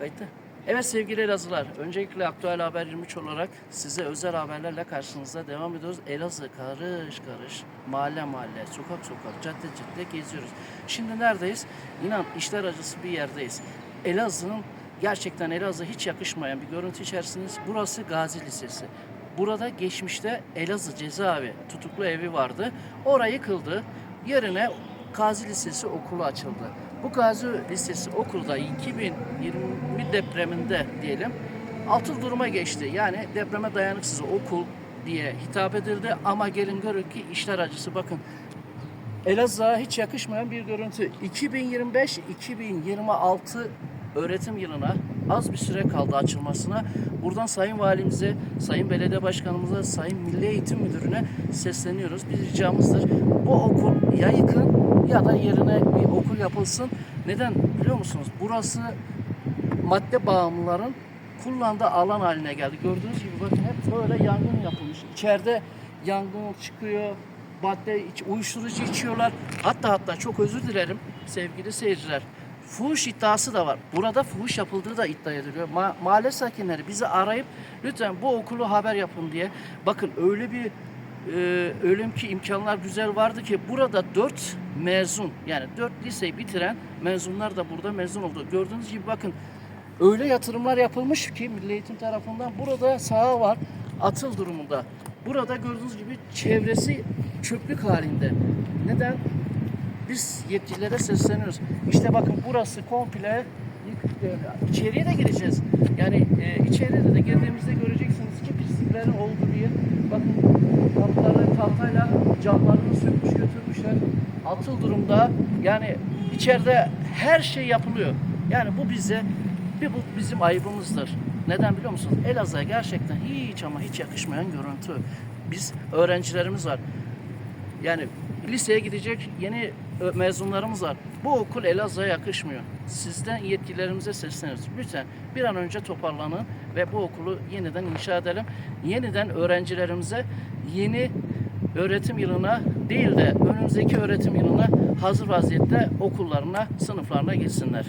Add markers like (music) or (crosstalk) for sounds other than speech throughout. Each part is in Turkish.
Kayıtta. Evet sevgili Elazığlar, öncelikle Aktüel Haber 23 olarak size özel haberlerle karşınızda devam ediyoruz. Elazığ karış karış, mahalle mahalle, sokak sokak, cadde cadde geziyoruz. Şimdi neredeyiz? İnan işler acısı bir yerdeyiz. Elazığ'ın gerçekten Elazığ'a hiç yakışmayan bir görüntü içerisindeyiz. Burası Gazi Lisesi. Burada geçmişte Elazığ cezaevi, tutuklu evi vardı. Orayı yıkıldı. Yerine Gazi Lisesi okulu açıldı. Bu Gazi Lisesi okulda 2020 depreminde diyelim atıl duruma geçti. Yani depreme dayanıksız okul diye hitap edildi ama gelin görün ki işler acısı bakın. Elazığ'a hiç yakışmayan bir görüntü. 2025-2026 öğretim yılına az bir süre kaldı açılmasına. Buradan Sayın Valimize, Sayın Belediye Başkanımıza, Sayın Milli Eğitim Müdürüne sesleniyoruz. Bir ricamızdır. Bu okul ya yıkın ya da yerine bir okul yapılsın. Neden biliyor musunuz? Burası madde bağımlıların kullandığı alan haline geldi. Gördüğünüz gibi bakın hep böyle yangın yapılmış. İçeride yangın çıkıyor, madde uyuşturucu içiyorlar. Hatta hatta çok özür dilerim sevgili seyirciler. Fuhuş iddiası da var. Burada fuhuş yapıldığı da iddia ediliyor. Ma- mahalle sakinleri bizi arayıp lütfen bu okulu haber yapın diye. Bakın öyle bir e, ölüm ki imkanlar güzel vardı ki burada dört mezun yani dört liseyi bitiren mezunlar da burada mezun oldu. Gördüğünüz gibi bakın öyle yatırımlar yapılmış ki Milli Eğitim tarafından burada saha var atıl durumunda. Burada gördüğünüz gibi çevresi çöplük halinde. Neden? Biz yetkililere sesleniyoruz. İşte bakın burası komple. İçeriye de gireceğiz. Yani e, içeriye de girdiğimizde göreceksiniz ki pisliklerin olduğu bir yer. Bakın kapıları tahtayla camlarını sökmüş götürmüşler. Atıl durumda. Yani içeride her şey yapılıyor. Yani bu bize bir bu bizim ayıbımızdır. Neden biliyor musunuz? Elazığ'a gerçekten hiç ama hiç yakışmayan görüntü. Biz öğrencilerimiz var. Yani liseye gidecek yeni mezunlarımız var. Bu okul Elazığ'a yakışmıyor. Sizden yetkilerimize sesleniyoruz. Lütfen bir an önce toparlanın ve bu okulu yeniden inşa edelim. Yeniden öğrencilerimize yeni öğretim yılına değil de önümüzdeki öğretim yılına hazır vaziyette okullarına, sınıflarına gitsinler.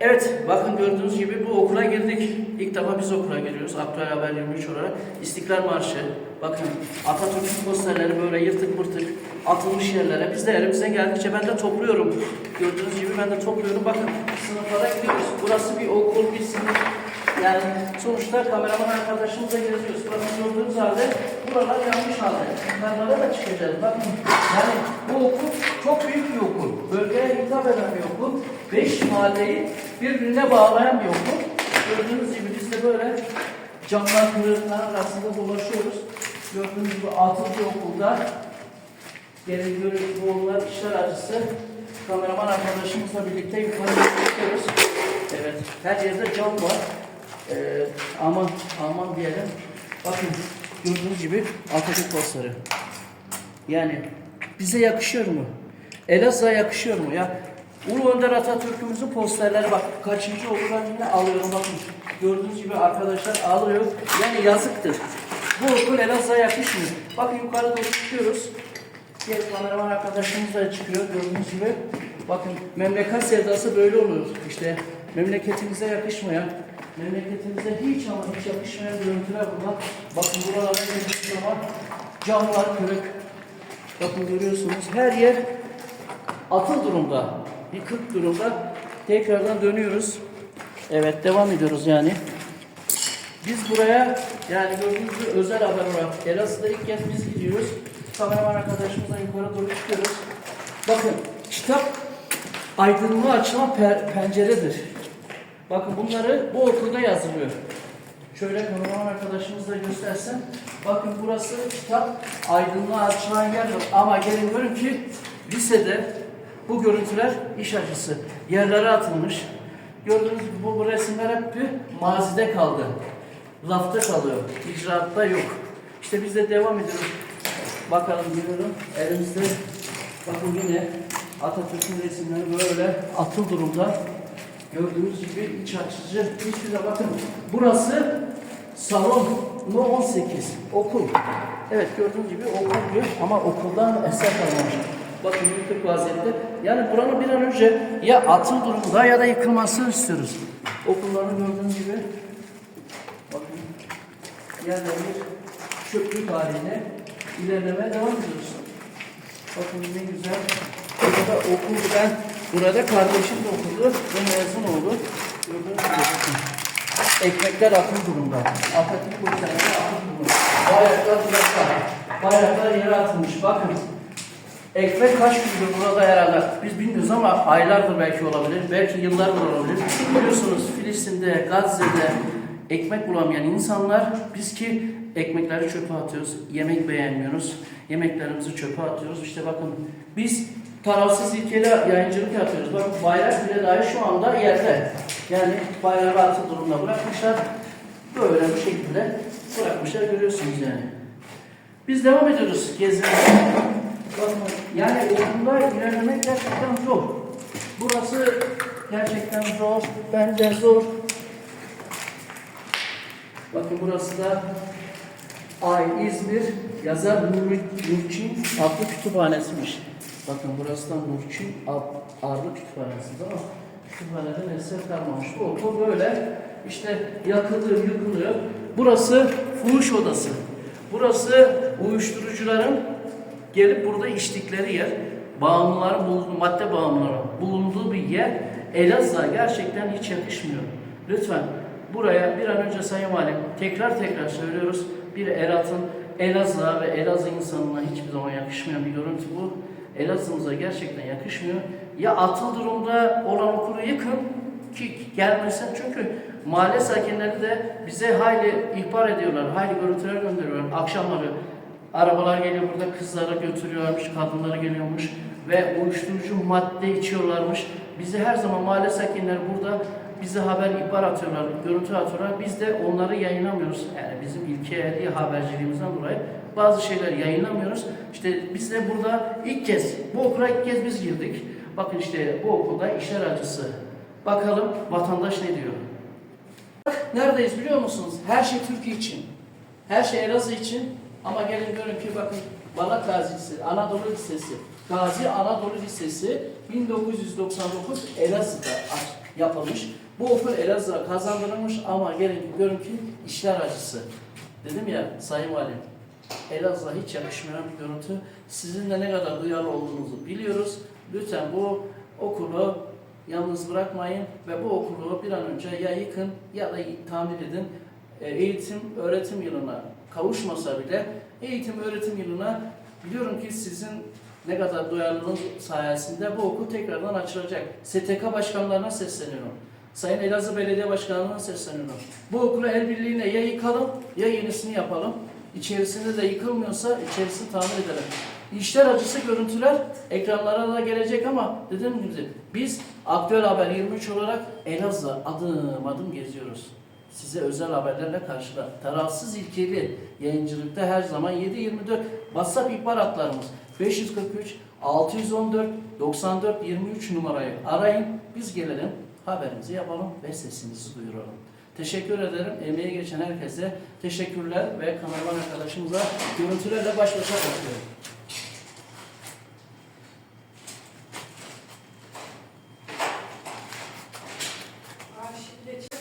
Evet, bakın gördüğünüz gibi bu okula girdik. İlk defa biz okula giriyoruz. Aktüel Haber 23 olarak. İstiklal Marşı, bakın Atatürk'ün posterleri böyle yırtık pırtık atılmış yerlere. Biz de elimizden geldikçe ben de topluyorum. Gördüğünüz gibi ben de topluyorum. Bakın sınıflara gidiyoruz. Burası bir okul, bir sınıf. Yani sonuçta kameraman arkadaşımızla geziyoruz. Bakın gördüğünüz halde buralar yanlış halde. Yukarılara da çıkacağız. Bakın yani bu okul çok büyük bir okul. Bölgeye hitap eden bir okul. Beş mahalleyi birbirine bağlayan bir okul. Gördüğünüz gibi biz de böyle camlar kırıklar arasında dolaşıyoruz. Gördüğünüz gibi atıl bir okulda gelin görün bu onlar işler acısı. Kameraman arkadaşımızla birlikte yukarı çıkıyoruz. Evet, her yerde cam var. Ee, aman, aman diyelim. Bakın, gördüğünüz gibi Atatürk postları. Yani bize yakışıyor mu? Elazığ'a yakışıyor mu ya? Ulu Önder Atatürk'ümüzün posterleri bak kaçıncı okuldan yine alıyorum bakın. Gördüğünüz gibi arkadaşlar alıyor. Yani yazıktır. Bu okul Elazığ'a yakışmıyor. Bakın yukarı doğru çıkıyoruz. Diğer kameraman arkadaşımız da çıkıyor gördüğünüz gibi. Bakın memleket sevdası böyle olur. İşte memleketimize yakışmayan, memleketimize hiç ama hiç yakışmayan görüntüler bunlar. Bakın buralarda gördüğünüz zaman camlar kırık. Bakın görüyorsunuz her yer atıl durumda. Yıkık durumda. Tekrardan dönüyoruz. Evet devam ediyoruz yani. Biz buraya yani gördüğünüz gibi özel haber olarak Elazığ'da ilk kez biz gidiyoruz. Kameraman arkadaşımızla yukarı doğru çıkıyoruz. Bakın kitap aydınlığa açılan per- penceredir. Bakın bunları bu okulda yazılıyor. Şöyle kameraman arkadaşımız da göstersin. Bakın burası kitap aydınlığa açılan yerdir. Ama gelin görün ki lisede bu görüntüler iş acısı. Yerlere atılmış. Gördüğünüz gibi bu, bu resimler hep bir mazide kaldı. Lafta kalıyor. İcraatta yok. İşte biz de devam ediyoruz. Bakalım görüyorum. Elimizde bakın yine Atatürk'ün resimleri böyle atıl durumda. Gördüğünüz gibi iç açıcı. Hiçbir de bakın. Burası salon no 18 okul. Evet gördüğünüz gibi okul diyor ama okuldan eser kalmamış. Bakın yıkık vaziyette. Yani buranın bir an önce ya atıl durumda ya da yıkılmasını istiyoruz. Okulların gördüğünüz gibi bakın yerleri çöplük halinde ilerlemeye devam ediyoruz. Bakın ne güzel. Burada okul ben burada kardeşim de okudu ve mezun oldu. Ekmekler atıl durumda. Atatürk kurtarları atıl durumda. Bayraklar burada. Bayraklar yere atılmış. Bakın. Ekmek kaç gündür burada herhalde biz bilmiyoruz ama aylardır belki olabilir, belki yıllardır olabilir. Biliyorsunuz Filistin'de, Gazze'de ekmek bulamayan insanlar biz ki ekmekleri çöpe atıyoruz, yemek beğenmiyoruz, yemeklerimizi çöpe atıyoruz. İşte bakın biz tarafsız ilkeyle yayıncılık yapıyoruz. Bakın bayrak bile dahi şu anda yerde. Yani bayrağı atı durumda bırakmışlar. Böyle bu şekilde bırakmışlar görüyorsunuz yani. Biz devam ediyoruz gezmeye. Bakın, Yani okulda ilerlemek gerçekten zor. Burası gerçekten zor. Bence zor. Bakın burası da Ay İzmir yazar Nuri Nurçin adlı kütüphanesiymiş. Bakın burası da Nurçin ad- adlı kütüphanesi ama kütüphaneden eser kalmamış. Bu okul böyle işte yakılıyor, yıkılıyor. Burası fuhuş odası. Burası uyuşturucuların gelip burada içtikleri yer. Bağımlıların bulunduğu, madde bağımlıların bulunduğu bir yer. Elazığ'a gerçekten hiç yakışmıyor. Lütfen buraya bir an önce Sayın Valim tekrar tekrar söylüyoruz. Bir Erat'ın Elazığ'a ve Elazığ insanına hiçbir zaman yakışmayan bir görüntü bu. Elazığ'ımıza gerçekten yakışmıyor. Ya atıl durumda olan okulu yıkın ki gelmesin. Çünkü mahalle sakinleri de bize hayli ihbar ediyorlar. Hayli görüntüler gönderiyorlar. Akşamları arabalar geliyor burada kızlara götürüyormuş, kadınlara geliyormuş ve uyuşturucu madde içiyorlarmış. Bizi her zaman mahalle sakinleri burada bize haber ihbar atıyorlar, görüntü atıyorlar. Biz de onları yayınlamıyoruz. Yani bizim ilkeli haberciliğimizden dolayı bazı şeyler yayınlamıyoruz. İşte biz de burada ilk kez, bu okula ilk kez biz girdik. Bakın işte bu okulda işler acısı. Bakalım vatandaş ne diyor? Neredeyiz biliyor musunuz? Her şey Türkiye için. Her şey Elazığ için. Ama gelin görün ki bakın Balat Gazi Lisesi, Anadolu Lisesi, Gazi Anadolu Lisesi 1999 Elazığ'da aç- yapılmış. Bu okul Elazığ'a kazandırılmış ama gelin görün ki işler acısı. Dedim ya Sayın Valim, Elazığ'a hiç yakışmayan bir görüntü. Sizin de ne kadar duyarlı olduğunuzu biliyoruz. Lütfen bu okulu yalnız bırakmayın ve bu okulu bir an önce ya yıkın ya da tamir edin. E, Eğitim, öğretim yılına kavuşmasa bile eğitim, öğretim yılına biliyorum ki sizin ne kadar duyarlılığınız sayesinde bu okul tekrardan açılacak. STK başkanlarına sesleniyorum. Sayın Elazığ Belediye Başkanlığı'na sesleniyorum. Bu okulu el birliğiyle ya yıkalım ya yenisini yapalım. İçerisinde de yıkılmıyorsa içerisini tamir edelim. İşler acısı görüntüler ekranlara da gelecek ama dediğim gibi biz Aktüel Haber 23 olarak Elazığ adım adım geziyoruz. Size özel haberlerle karşıda. Tarafsız ilkeli yayıncılıkta her zaman 7-24 WhatsApp ihbar hatlarımız 543 614 94 23 numarayı arayın. Biz gelelim haberimizi yapalım ve sesimizi duyuralım. Teşekkür ederim. Emeğe geçen herkese teşekkürler ve kameraman arkadaşımıza görüntülerle baş başa bırakıyorum.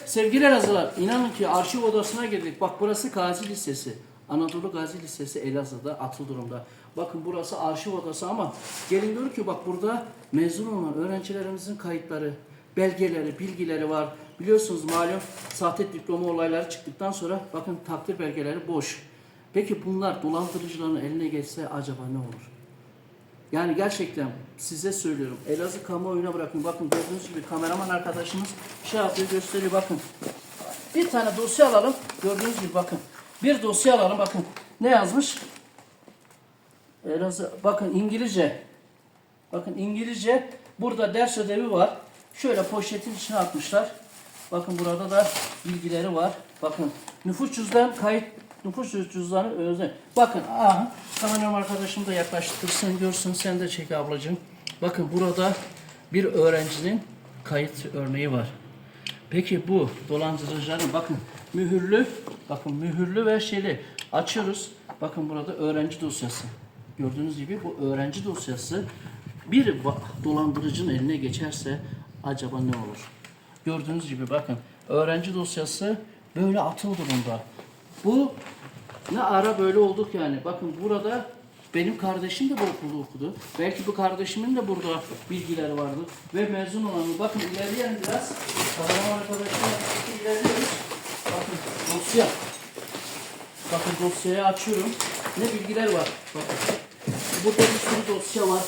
Sevgili Elazığlar, inanın ki arşiv odasına girdik. Bak burası Gazi Lisesi. Anadolu Gazi Lisesi Elazığ'da atıl durumda. Bakın burası arşiv odası ama gelin görün ki bak burada mezun olan öğrencilerimizin kayıtları, belgeleri, bilgileri var. Biliyorsunuz malum sahte diploma olayları çıktıktan sonra bakın takdir belgeleri boş. Peki bunlar dolandırıcıların eline geçse acaba ne olur? Yani gerçekten size söylüyorum. Elazığ kamuoyuna bırakın. Bakın gördüğünüz gibi kameraman arkadaşımız şey yapıyor gösteriyor bakın. Bir tane dosya alalım. Gördüğünüz gibi bakın. Bir dosya alalım bakın. Ne yazmış? Elazığ bakın İngilizce. Bakın İngilizce. Burada ders ödevi var. Şöyle poşetin içine atmışlar. Bakın burada da bilgileri var. Bakın nüfus cüzdan kayıt nüfus cüzdanı özel. Bakın aha kameraman arkadaşım da yaklaştırsın görsün sen de çek ablacığım. Bakın burada bir öğrencinin kayıt örneği var. Peki bu dolandırıcıların bakın mühürlü bakın mühürlü ve şeyli açıyoruz. Bakın burada öğrenci dosyası. Gördüğünüz gibi bu öğrenci dosyası bir dolandırıcının eline geçerse acaba ne olur? Gördüğünüz gibi bakın öğrenci dosyası böyle atıl durumda. Bu ne ara böyle olduk yani. Bakın burada benim kardeşim de bu okulda okudu. Belki bu kardeşimin de burada bilgileri vardı. Ve mezun olan, bakın ilerleyelim biraz. Kahraman arkadaşlar ilerliyoruz. Bakın dosya. Bakın dosyayı açıyorum. Ne bilgiler var. Bakın. Burada bir sürü dosya var.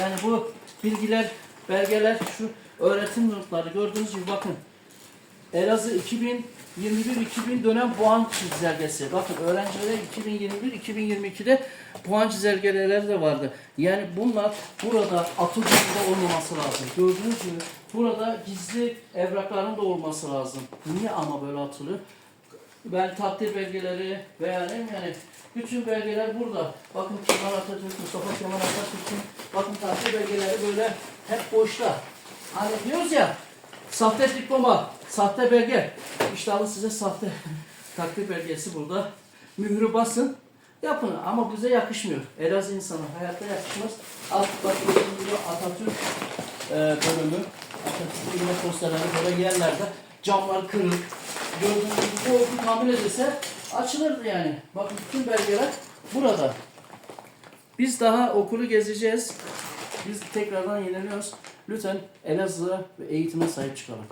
Yani bu bilgiler, belgeler, şu öğretim notları gördüğünüz gibi bakın. Elazığ 2021-2000 dönem puan çizelgesi. Bakın öğrencilere 2021-2022'de puan çizelgeleri de vardı. Yani bunlar burada atıl durumda olmaması lazım. Gördüğünüz gibi burada gizli evrakların da olması lazım. Niye ama böyle atılıyor? Ben takdir belgeleri bileyim yani bütün belgeler burada. Bakın Kemal Atatürk, Mustafa Kemal Atatürk'ün bakın takdir belgeleri böyle hep boşta. Hani diyoruz ya sahte diploma, sahte belge. İşte alın size sahte (laughs) takdir belgesi burada. Mührü basın. Yapın ama bize yakışmıyor. Elazığ insana hayatta yakışmaz. Alt bak burada Atatürk e, bölümü. Atatürk'ün yine posterleri böyle yerlerde. Camlar kırık. Gördüğünüz bu okul tamir edilse açılırdı yani. Bakın bütün belgeler burada. Biz daha okulu gezeceğiz. Biz tekrardan yeniliyoruz. Lütfen Elazığ'a ve eğitime sahip çıkalım.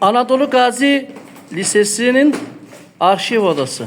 Anadolu Gazi Lisesi'nin arşiv odası.